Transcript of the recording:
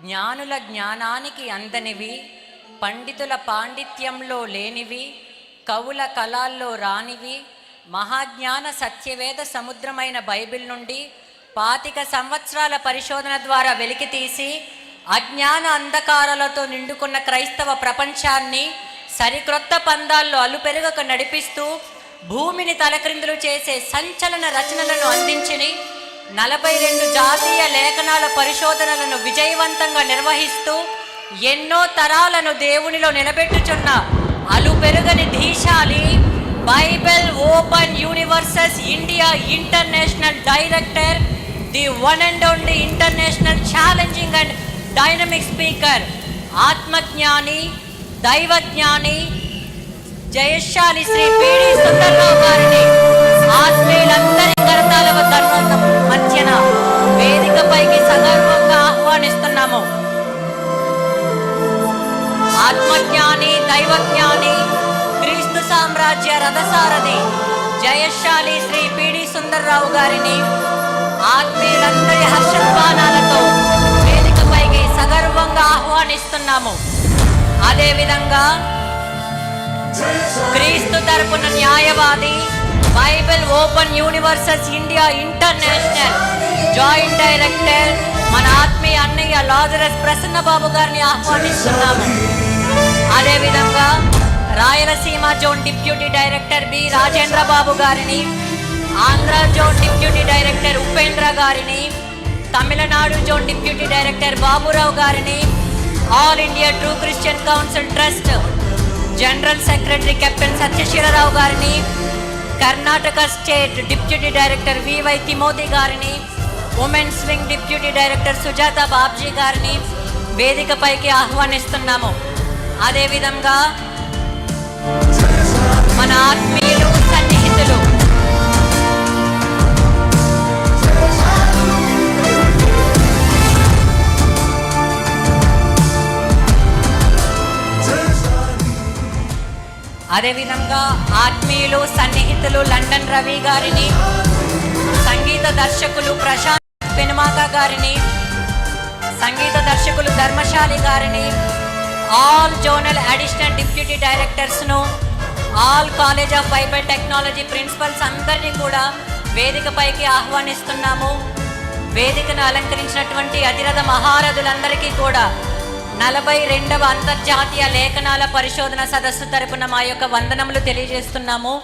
జ్ఞానుల జ్ఞానానికి అందనివి పండితుల పాండిత్యంలో లేనివి కవుల కళాల్లో రానివి మహాజ్ఞాన సత్యవేద సముద్రమైన బైబిల్ నుండి పాతిక సంవత్సరాల పరిశోధన ద్వారా వెలికితీసి అజ్ఞాన అంధకారాలతో నిండుకున్న క్రైస్తవ ప్రపంచాన్ని సరిక్రొత్త పందాల్లో అలుపెరుగక నడిపిస్తూ భూమిని తలక్రిందులు చేసే సంచలన రచనలను అందించిని నలభై రెండు జాతీయ లేఖనాల పరిశోధనలను విజయవంతంగా నిర్వహిస్తూ ఎన్నో తరాలను దేవునిలో నిలబెట్టుచున్న అలు పెరుగని ధీశాలి Bible open universes India international director the one and only international challenging and dynamic speaker ఆత్మజ్ఞాని దైవజ్ఞాని జయశాలి శ్రీ పీడి సుందరరావు గారిని ఆత్మీయులంతా ఆత్మజ్ఞాని దైవజ్ఞాని క్రీస్తు సామ్రాజ్య రథసారథి జయశాలి శ్రీ పిడి సుందరరావు గారిని ఆత్మీయులందరి హర్షధ్వానాలతో వేదికపైకి సగర్వంగా ఆహ్వానిస్తున్నాము. అదేవిధంగా క్రీస్తు తరపున న్యాయవాది Bible open universes India international joint director మన ఆత్మీయ అన్నయ్య లాజరస్ ప్రసన్న బాబు గారిని ఆహ్వానిస్తున్నాము. అదేవిధంగా Rayalaseema zone deputy director B Rajendra Babu గారిని Andhra zone deputy director Upendra గారిని Tamil Nadu zone deputy director Baburao గారిని all India true Christian council trust general secretary captain Satyasheelarao గారిని Karnataka state deputy director V Y Timothy గారిని women's wing deputy director Sujatha Babji గారిని వేదికపైకి ఆహ్వానిస్తున్నాము. అదేవిధంగా మన ఆత్మీయులు సన్నిహితులు. అదేవిధంగా ఆత్మీయులు సన్నిహితులు లండన్ రవి గారిని సంగీత దర్శకులు ప్రశాంత్ పెనుమాక గారిని సంగీత దర్శకులు ధర్మశాలి గారిని all zonal additional deputy డైరెక్టర్స్ను all college of Bible technology principals అందరినీ కూడా వేదికపైకి ఆహ్వానిస్తున్నాము. వేదికను అలంకరించినటువంటి అధిరథ మహారథులందరికీ కూడా నలభై రెండవ అంతర్జాతీయ లేఖనాల పరిశోధన సదస్సు తరపున మా యొక్క వందనములు తెలియజేస్తున్నాము.